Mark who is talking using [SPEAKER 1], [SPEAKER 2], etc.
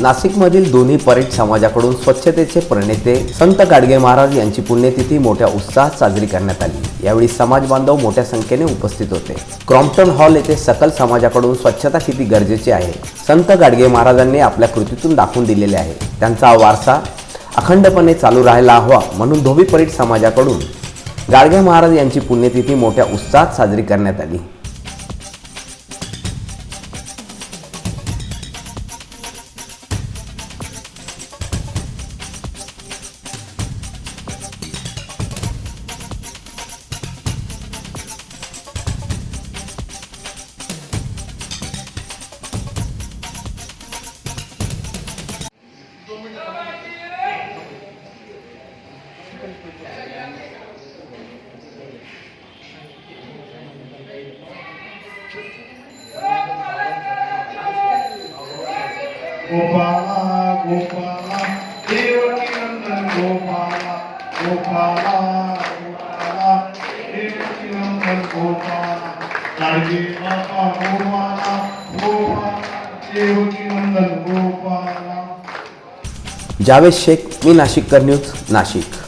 [SPEAKER 1] नाशिकमधील दोन्ही परेड समाजाकडून स्वच्छतेचे प्रणेते संत गाडगे महाराज यांची पुण्यतिथी मोठ्या उत्साहात साजरी करण्यात आली. यावेळी समाज बांधव मोठ्या संख्येने उपस्थित होते. क्रॉम्प्टन हॉल येथे सकल समाजाकडून स्वच्छता किती गरजेची आहे. संत गाडगे महाराजांनी आपल्या कृतीतून दाखवून दिलेले आहे. त्यांचा वारसा अखंडपणे चालू राहायला हवा म्हणून धोबी परेड समाजाकडून गाडगे महाराज यांची पुण्यतिथी मोठ्या उत्साहात साजरी करण्यात आली.
[SPEAKER 2] गोपाला गोपाला देवकी नंदन गोपाला गोपाला गोपाला देवकी नंदन गोपाला गाडगे बाबा गोपाला गोपाला देवकी नंदन गोपाला.
[SPEAKER 1] जावेद शेख मी नाशिककर न्यूज नाशिक.